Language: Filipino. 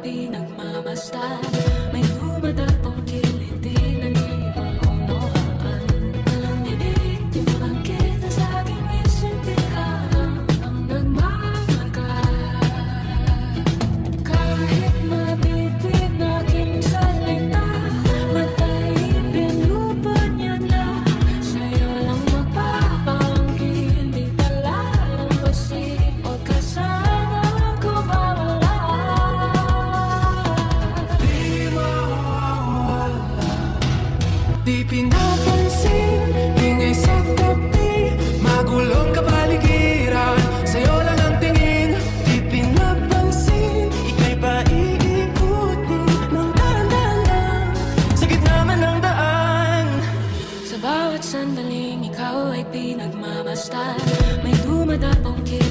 di nagmamastan Di pinapansin, ingay sa tabi Magulong kapaligiran, sa'yo lang ang tingin Di ika'y paiikutin Nang dahan-dahan lang, man ng daan. Sa bawat sandaling ikaw ay pinagmamastan May dumadapong kit